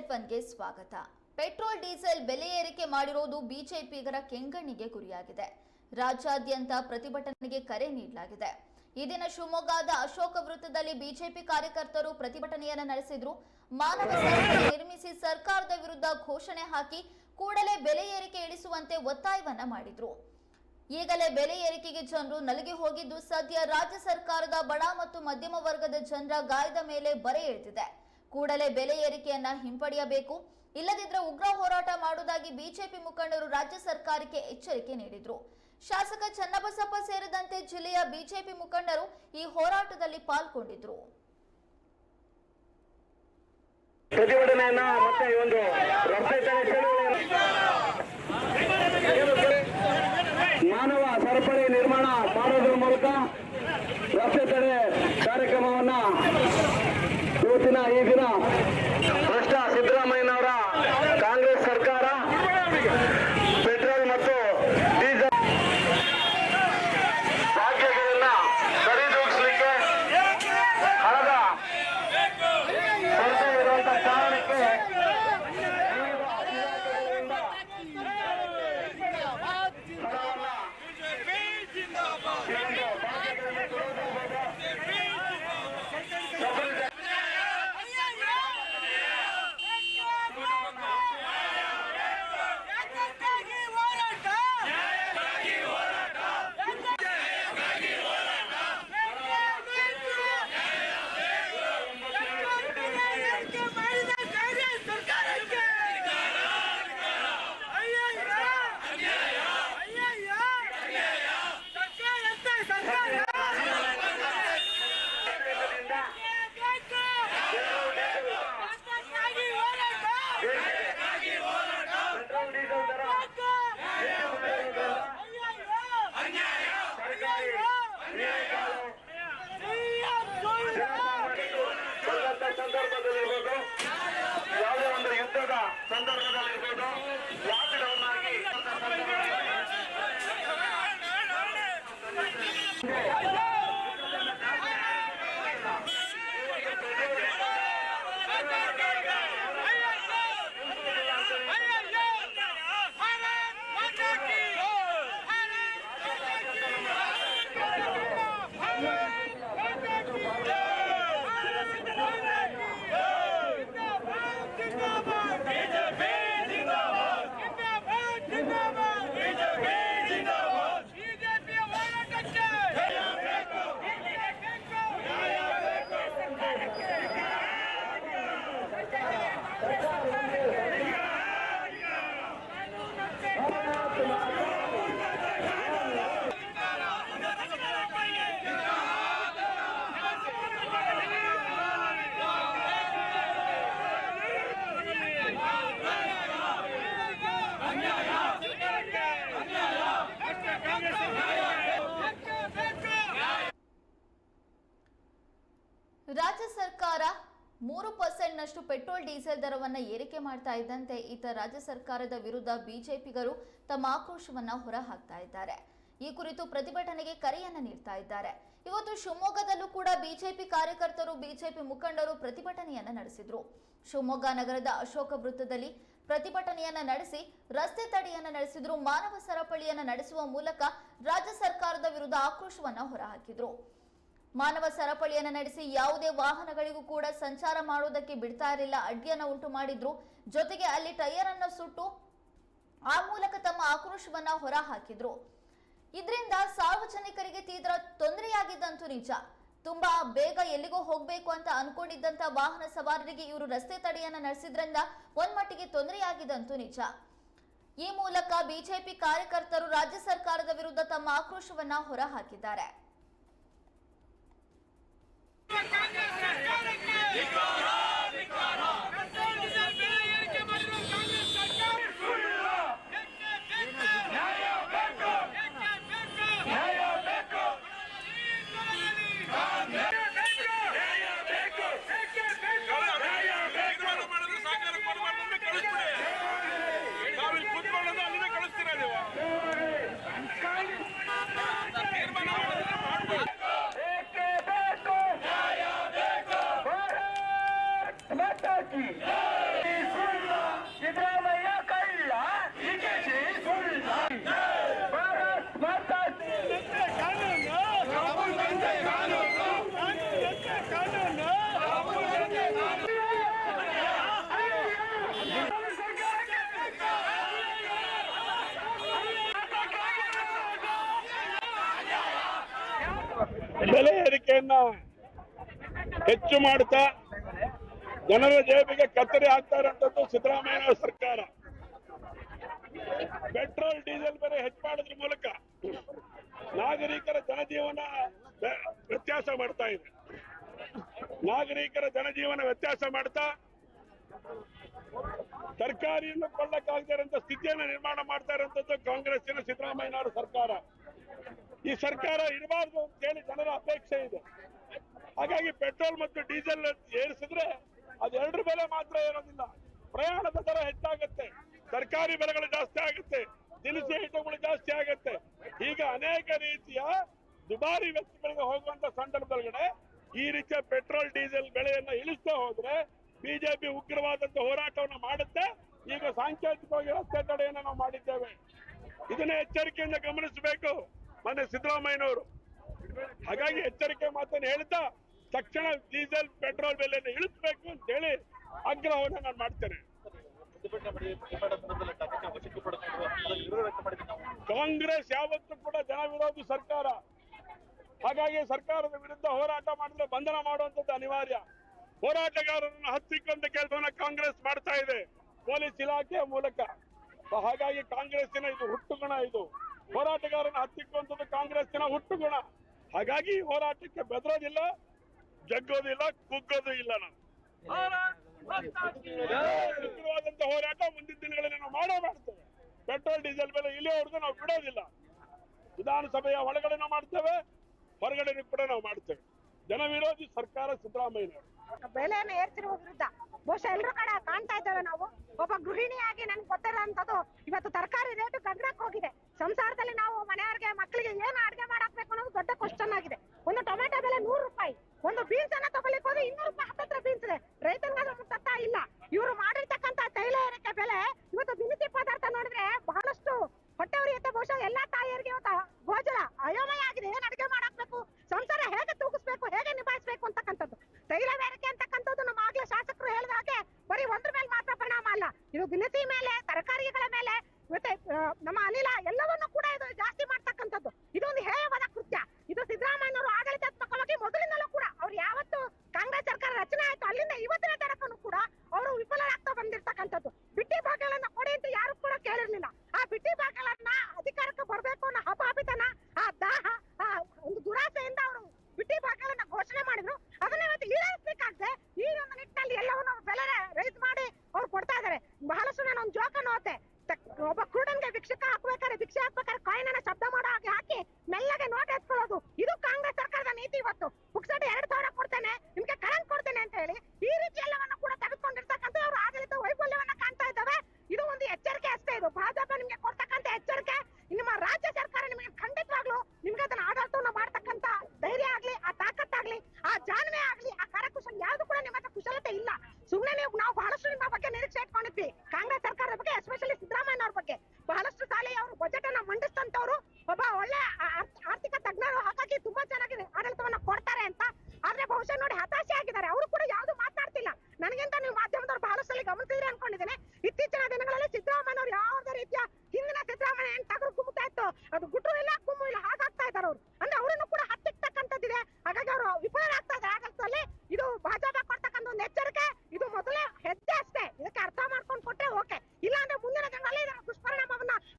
ಎಟ್ ಒನ್ಗೆ ಸ್ವಾಗತ. Petrol, diesel ಬೆಲೆ ಏರಿಕೆ ಮಾಡಿರೋದು ಬಿಜೆಪಿಗರ ಕೆಂಗಣ್ಣಿಗೆ ಗುರಿಯಾಗಿದೆ. ರಾಜ್ಯಾದ್ಯಂತ ಪ್ರತಿಭಟನೆಗೆ ಕರೆ ನೀಡಲಾಗಿದೆ. ಈ ದಿನ ಶಿವಮೊಗ್ಗದ ಅಶೋಕ ವೃತ್ತದಲ್ಲಿ ಬಿಜೆಪಿ ಕಾರ್ಯಕರ್ತರು ಪ್ರತಿಭಟನೆಯನ್ನ ನಡೆಸಿದ್ರು. ಮಾನವ ನಿರ್ಮಿಸಿ ಸರ್ಕಾರದ ವಿರುದ್ಧ ಘೋಷಣೆ ಹಾಕಿ ಕೂಡಲೇ ಬೆಲೆ ಏರಿಕೆ ಇಳಿಸುವಂತೆ ಒತ್ತಾಯವನ್ನ ಮಾಡಿದ್ರು. ಈಗಲೇ ಬೆಲೆ ಏರಿಕೆಗೆ ಜನರು ನಲುಗಿ ಹೋಗಿದ್ದು ಸದ್ಯ ರಾಜ್ಯ ಸರ್ಕಾರದ ಬಡ ಮತ್ತು ಮಧ್ಯಮ ವರ್ಗದ ಜನರ ಗಾಯದ ಮೇಲೆ ಬರೆ ಎಳೆದಿದೆ. ಕೂಡಲೇ ಬೆಲೆ ಏರಿಕೆಯನ್ನ ಹಿಂಪಡೆಯಬೇಕು. ಇಲ್ಲದಿದ್ರೆ ಉಗ್ರ ಹೋರಾಟ ಮಾಡುವುದಾಗಿ ಬಿಜೆಪಿ ಮುಖಂಡರು ರಾಜ್ಯ ಸರ್ಕಾರಕ್ಕೆ ಎಚ್ಚರಿಕೆ ನೀಡಿದ್ರು. ಶಾಸಕ ಚನ್ನಬಸಪ್ಪ ಸೇರಿದಂತೆ ಜಿಲ್ಲೆಯ ಬಿಜೆಪಿ ಮುಖಂಡರು ಈ ಹೋರಾಟದಲ್ಲಿ ಪಾಲ್ಗೊಂಡಿದ್ರು. ಮಾನವ ಸರಪಳಿ ನಿರ್ಮಾಣ ಮಾಡೋದ್ರ ಮೂಲಕ ರಸ್ತೆ ತಡೆ ಕಾರ್ಯಕ್ರಮವನ್ನ చేసిన ರಾಜ್ಯ ಪರ್ಸೆಂಟ್ನಷ್ಟು ಪೆಟ್ರೋಲ್, ಡೀಸೆಲ್ ದರವನ್ನ ಏರಿಕೆ ಮಾಡ್ತಾ ಇದ್ದಂತೆ ಈತ ರಾಜ್ಯ ಸರ್ಕಾರದ ವಿರುದ್ಧ ಬಿಜೆಪಿಗರು ತಮ್ಮ ಆಕ್ರೋಶವನ್ನ ಹೊರಹಾಕ್ತಾ ಇದ್ದಾರೆ. ಈ ಕುರಿತು ಪ್ರತಿಭಟನೆಗೆ ಕರೆಯನ್ನ ನೀಡ್ತಾ ಇದ್ದಾರೆ. ಇವತ್ತು ಶಿವಮೊಗ್ಗದಲ್ಲೂ ಕೂಡ ಬಿಜೆಪಿ ಕಾರ್ಯಕರ್ತರು, ಬಿಜೆಪಿ ಮುಖಂಡರು ಪ್ರತಿಭಟನೆಯನ್ನ ನಡೆಸಿದ್ರು. ಶಿವಮೊಗ್ಗ ನಗರದ ಅಶೋಕ ವೃತ್ತದಲ್ಲಿ ಪ್ರತಿಭಟನೆಯನ್ನ ನಡೆಸಿ ರಸ್ತೆ ತಡೆಯನ್ನ ನಡೆಸಿದ್ರು, ಮಾನವ ಸರಪಳಿಯನ್ನ ನಡೆಸುವ ಮೂಲಕ ರಾಜ್ಯ ಸರ್ಕಾರದ ವಿರುದ್ಧ ಆಕ್ರೋಶವನ್ನ ಹೊರಹಾಕಿದ್ರು. ಮಾನವ ಸರಪಳಿಯನ್ನು ನಡೆಸಿ ಯಾವುದೇ ವಾಹನಗಳಿಗೂ ಕೂಡ ಸಂಚಾರ ಮಾಡುವುದಕ್ಕೆ ಬಿಡ್ತಾ ಇರಲಿಲ್ಲ. ಅಡ್ಡಿಯನ್ನು ಉಂಟು ಮಾಡಿದ್ರು. ಜೊತೆಗೆ ಅಲ್ಲಿ ಟೈರ್ ಅನ್ನು ಸುಟ್ಟು ಆ ಮೂಲಕ ತಮ್ಮ ಆಕ್ರೋಶವನ್ನ ಹೊರ ಹಾಕಿದ್ರು ಇದರಿಂದ ಸಾರ್ವಜನಿಕರಿಗೆ ತೀವ್ರ ತೊಂದರೆಯಾಗಿದ್ದಂತೂ ನಿಜ. ತುಂಬಾ ಬೇಗ ಎಲ್ಲಿಗೋ ಹೋಗ್ಬೇಕು ಅಂತ ಅನ್ಕೊಂಡಿದ್ದಂತ ವಾಹನ ಸವಾರರಿಗೆ ಇವರು ರಸ್ತೆ ತಡೆಯನ್ನ ನಡೆಸಿದ್ರಿಂದ ಒಂದ್ ಮಟ್ಟಿಗೆ ತೊಂದರೆಯಾಗಿದ್ದಂತೂ ನಿಜ. ಈ ಮೂಲಕ ಬಿಜೆಪಿ ಕಾರ್ಯಕರ್ತರು ರಾಜ್ಯ ಸರ್ಕಾರದ ವಿರುದ್ಧ ತಮ್ಮ ಆಕ್ರೋಶವನ್ನ ಹೊರ ಸಿದ್ದರಾಮಯ್ಯ ಕಳ್ಳ ಬೆಲೆ ಏರಿಕೆಯನ್ನ ಹೆಚ್ಚು ಮಾಡುತ್ತಾ ಜನರ ಜೇಬಿಗೆ ಕತ್ತರಿ ಹಾಕ್ತಾ ಇರೋಂಥದ್ದು ಸಿದ್ದರಾಮಯ್ಯ ಸರ್ಕಾರ. ಪೆಟ್ರೋಲ್, ಡೀಸೆಲ್ ಬೆಲೆ ಹೆಚ್ಚು ಮಾಡೋದ್ರ ಮೂಲಕ ನಾಗರಿಕರ ಜನಜೀವನ ವ್ಯತ್ಯಾಸ ಮಾಡ್ತಾ ಇದೆ. ನಾಗರಿಕರ ಜನಜೀವನ ವ್ಯತ್ಯಾಸ ಮಾಡ್ತಾ ತರಕಾರಿಯನ್ನು ಕೊಳ್ಳಕ್ಕಾಗದೇ ಸ್ಥಿತಿಯನ್ನು ನಿರ್ಮಾಣ ಮಾಡ್ತಾ ಇರೋಂಥದ್ದು ಕಾಂಗ್ರೆಸ್ಸಿನ ಸಿದ್ದರಾಮಯ್ಯನವರ ಸರ್ಕಾರ. ಈ ಸರ್ಕಾರ ಇರಬಾರ್ದು ಅಂತ ಹೇಳಿ ಜನರ ಅಪೇಕ್ಷೆ ಇದೆ. ಹಾಗಾಗಿ ಪೆಟ್ರೋಲ್ ಮತ್ತು ಡೀಸೆಲ್ ಏರಿಸಿದ್ರೆ ಅದೆರಡರ ಬೆಲೆ ಮಾತ್ರ ಇರೋದಿಲ್ಲ ಪ್ರಯಾಣದ ದರ ಹೆಚ್ಚಾಗುತ್ತೆ. ತರಕಾರಿ ಬೆಲೆಗಳು ಜಾಸ್ತಿ ಆಗುತ್ತೆ. ದಿನಸಿ ಐಟಮ್ಗಳು ಜಾಸ್ತಿ ಆಗುತ್ತೆ. ಈಗ ಅನೇಕ ರೀತಿಯ ದುಬಾರಿ ವ್ಯಕ್ತಿಗಳಿಗೆ ಹೋಗುವಂತ ಸಂದರ್ಭದೊಳಗಡೆ ಈ ರೀತಿಯ ಪೆಟ್ರೋಲ್, ಡೀಸೆಲ್ ಬೆಲೆಯನ್ನ ಇಳಿಸ್ತಾ ಹೋದ್ರೆ ಬಿಜೆಪಿ ಉಗ್ರವಾದಂತ ಹೋರಾಟವನ್ನು ಮಾಡುತ್ತೆ. ಈಗ ಸಾಂಕೇತಿಕವಾಗಿ ರಸ್ತೆ ತಡೆಯನ್ನು ನಾವು ಮಾಡಿದ್ದೇವೆ. ಇದನ್ನ ಎಚ್ಚರಿಕೆಯಿಂದ ಗಮನಿಸಬೇಕು. ಮೊನ್ನೆ ಸಿದ್ದರಾಮಯ್ಯನವರು. ಹಾಗಾಗಿ ಎಚ್ಚರಿಕೆ ಮಾತನ್ನು ಹೇಳ್ತಾ ತಕ್ಷಣ ಡೀಸೆಲ್, ಪೆಟ್ರೋಲ್ ಬೆಲೆಯನ್ನು ಇಳಿಸಬೇಕು ಅಂತ ಹೇಳಿ ಆಗ್ರಹವನ್ನು ನಾನು ಮಾಡ್ತೇನೆ. ಕಾಂಗ್ರೆಸ್ ಯಾವತ್ತೂ ಕೂಡ ಜನ ವಿರೋಧಿ ಸರ್ಕಾರ. ಹಾಗಾಗಿ ಸರ್ಕಾರದ ವಿರುದ್ಧ ಹೋರಾಟ ಮಾಡಿದ್ರೆ ಬಂಧನ ಮಾಡುವಂತದ್ದು ಅನಿವಾರ್ಯ. ಹೋರಾಟಗಾರರನ್ನು ಹತ್ತಿಕ್ಕಂತ ಕೆಲಸವನ್ನ ಕಾಂಗ್ರೆಸ್ ಮಾಡ್ತಾ ಇದೆ. ಪೊಲೀಸ್ ಇಲಾಖೆಯ ಮೂಲಕ. ಹಾಗಾಗಿ ಕಾಂಗ್ರೆಸ್ಸಿನ ಇದು ಹುಟ್ಟುಗುಣ ಇದು. ಹೋರಾಟಗಾರನ ಹತ್ತಿಕ್ಕುವಂಥದ್ದು ಕಾಂಗ್ರೆಸ್ಸಿನ ಹುಟ್ಟುಗುಣ. ಹಾಗಾಗಿ ಹೋರಾಟಕ್ಕೆ ಬೆದರೋದಿಲ್ಲ. ಜಗ್ಗೋದಿಲ್ಲ ಕುಗ್ಗೋದು ಇಲ್ಲ ನಾವು ಉಗ್ರವಾದಂತ ಹೋರಾಟ ಮುಂದಿನ ದಿನಗಳಲ್ಲಿ ನಾವು ಮಾಡೇ ಮಾಡ್ತೇವೆ. ಪೆಟ್ರೋಲ್ ಡೀಸೆಲ್ ಬೆಲೆ ಇಲ್ಲಿಯವರೆಗೂ ನಾವು ಬಿಡೋದಿಲ್ಲ. ವಿಧಾನಸಭೆಯ ಒಳಗಡೆ ನಾವು ಮಾಡ್ತೇವೆ ಹೊರಗಡೆ ಕೂಡ ನಾವು ಮಾಡ್ತೇವೆ. ಜನ ವಿರೋಧಿ ಸರ್ಕಾರ ಸಿದ್ದರಾಮಯ್ಯ ಬೆಲೆಯನ್ನು ಏರ್ತಿರುವ ವಿರುದ್ಧ ಬಹುಶಃ ಎಲ್ಲರೂ ಕಡೆ ಕಾಣ್ತಾ ಇದ್ದೇವೆ ನಾವು. ಒಬ್ಬ ಗೃಹಿಣಿಯಾಗಿ ನನ್ಗೆ ಗೊತ್ತಿರೋಂಥದ್ದು Ayaw, may